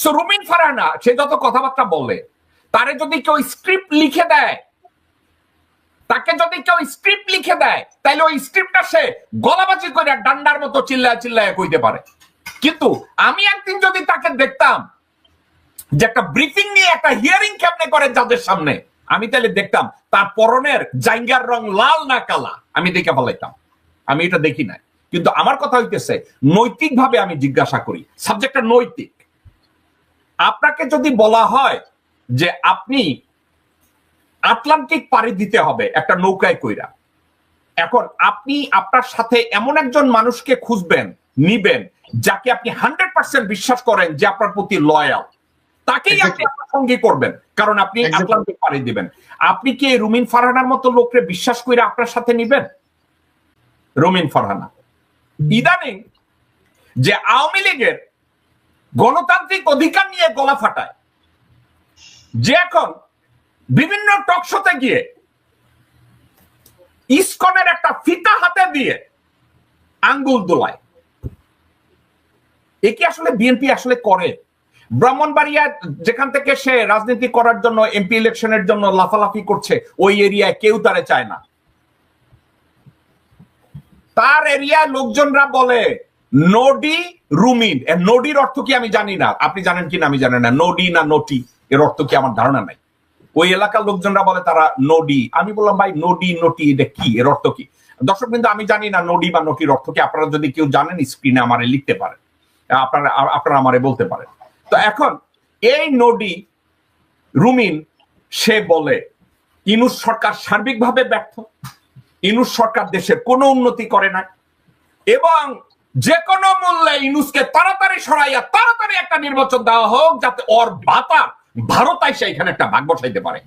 So রুমিন ফারহানা সে যত কথাবার্তা বলে, তারে যদি কেউ স্ক্রিপ্ট লিখে দেয়, তাকে যদি কেউ স্ক্রিপ্ট লিখে দেয় তাহলে ওই স্ক্রিপ্টটা সে গলাবাজি করে ডান্ডার মতো চিল্লায় চিল্লায় কইতে পারে। কিন্তু আমি একদিন যদি তাকে দেখতাম যে একটা ব্রিফিং নিয়ে একটা হিয়ারিং কেমনে করে যাদের সামনে, আমি তাহলে দেখতাম তার পরনের জাইঙ্গার রং লাল না কালা, আমি দেখে ফেলাইতাম। আমি এটা দেখি নাই। কিন্তু আমার কথা হইতেছে, নৈতিকভাবে আমি জিজ্ঞাসা করি সাবজেক্টটা নৈতিক। আপনাকে যদি বলা হয় যে আপনি আটলান্টিক পাড়ি দিতে হবে একটা নৌকায় কইরা এখন আপনি আপনার সাথে এমন একজন মানুষকে খুঁজবেন নিবেন যাকে আপনি হান্ড্রেড পার্সেন্ট বিশ্বাস করেন যে আপনার প্রতি লয়াল তাকেই আপনি আপনার সঙ্গী করবেন কারণ আপনি আটলান্টিক পাড়ি দিবেন। আপনি কি রুমিন ফারহানার মতো লোককে বিশ্বাস করে আপনার সাথে নিবেন? রুমিন ফারহানা। ইদানিং যে আওয়ামী লীগের গণতান্ত্রিক অধিকার নিয়ে গলা ফাটায়। যে এখন বিভিন্ন টকশোতে গিয়ে ইসকনের একটা ফিতা হাতে দিয়ে আঙ্গুল দোলায়। এ কি আসলে বিএনপি আসলে করে? ব্রাহ্মণবাড়িয়া যেখান থেকে সে রাজনীতি করার জন্য, এমপি ইলেকশনের জন্য লাফালাফি করছে, ওই এরিয়ায় কেউ তারে চায় না। তার এরিয়ায় লোকজনরা বলে, নডি রুমিন নডির অর্থ কি আমি জানি না। আপনি জানেন কি না আমি জানি না। নডি না নটি, এর অর্থ কি আমার ধারণা নাই। ওই এলাকার লোকজনরা বলে তারা নডি। আমি বললাম, ভাই, নডি, নটি, এটা কি? এর অর্থ কি? দর্শক কিন্তু আমি জানি না নডি বা নটির অর্থ কি। আপনারা যদি কেউ জানেন স্ক্রিনে আমারে লিখতে পারেন। আপনারা আপনারা আমারে বলতে পারেন। তো এখন, এই নডি, রুমিন, সে বলে, ইনুস সরকার সার্বিকভাবে ব্যর্থ। ইনুস সরকার দেশের কোনো উন্নতি করে না এবং যে কোনো মূল্যে ইনুসকে তাড়াতাড়ি সরাইয়া তাড়াতাড়ি একটা নির্বাচন দেওয়া হোক, যাতে ওর বাতা ভারত আইসা এখানে একটা ভাগ বসাইতে পারে।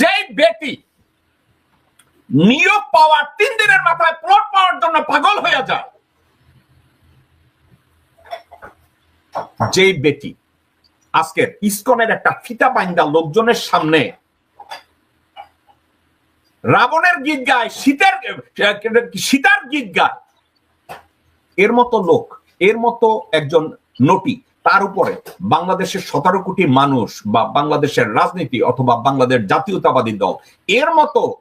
যেই ব্যক্তি নিয়োগ পাওয়ার তিন দিনের মাথায় প্লট পাওয়ার জন্য পাগল হয়ে যায়, যেই বেটি আজকের ইস্কনের একটা ফিতা বাইন্দা লোকজনের সামনে রাবণের গীত গায় শীতের সীতার গীত গায় এর মতো লোক, এর মতো একজন নটি, তার উপরে বাংলাদেশের সতেরো কোটি মানুষ বা বাংলাদেশের রাজনীতি অথবা বাংলাদেশ জাতীয়তাবাদী দল, এর মতো,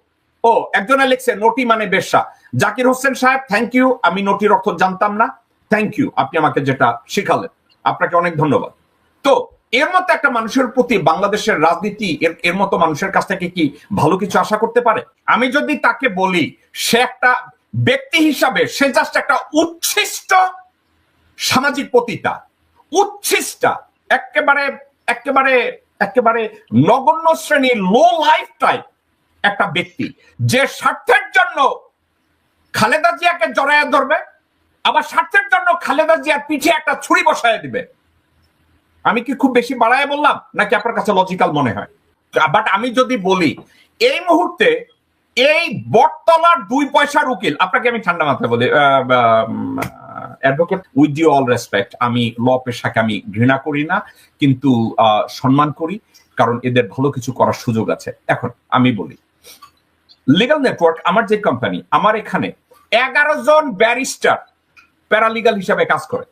ও, একজনে লিখছে নটি মানে বেশ্যা। জাকির হোসেন সাহেব থ্যাংক ইউ আমি নটির অর্থ জানতাম না। থ্যাংক ইউ আপনি আমাকে যেটা শিখালেন। আপনাকে অনেক ধন্যবাদ। তো, এর মতো একটা মানুষের প্রতি বাংলাদেশের রাজনীতি এর মতো মানুষের কাছ থেকে কি ভালো কিছু আশা করতে পারে? আমি যদি তাকে বলি, সে একটা ব্যক্তি হিসাবে সে জাস্ট একটা উচ্ছিষ্ট সামাজিক পতিতা। উচ্ছিষ্টা, একেবারে একেবারে একেবারে নগণ্য শ্রেণির লো লাইফ টাইপ একটা ব্যক্তি। যে স্বার্থের জন্য খালেদা জিয়াকে জড়াইয়া ধরবে, আবার স্বার্থের জন্য খালেদা জিয়ার পিঠে একটা ছুরি বসায় দিবে। আমি কি খুব বেশি বাড়ায় বললাম, নাকি আপনার কাছে লজিক্যাল মনে হয়? বাট আমি যদি বলি, এই মুহূর্তে এই বটতলার দুই পয়সার উকিল, আপনাকে আমি ঠান্ডা মাথায় বলি advocate with you all respect আমি ল পেশাকে আমি ঘৃণা করি না, কিন্তু সম্মান করি, কারণ এদের ভালো কিছু করার সুযোগ আছে। এখন আমি বলি লিগাল নেটওয়ার্ক আমার যে কোম্পানি আমার এখানে এগারো জন ব্যারিস্টার প্যারালিগাল হিসাবে কাজ করে।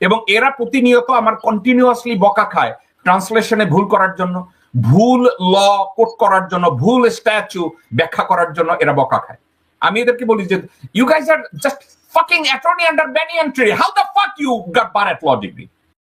এবং এরা প্রতিনিয়ত আমার কন্টিনিউয়াসলি বকা খায় ট্রান্সলেশনে ভুল করার জন্য। ভুল ল কোট করার জন্য, ভুল স্ট্যাচু ব্যাখ্যা করার জন্য এরা বকা খায়। আমি এদেরকে বলি যে you guys are just fucking attorney under bunny entry how the fuck you got bar at law degree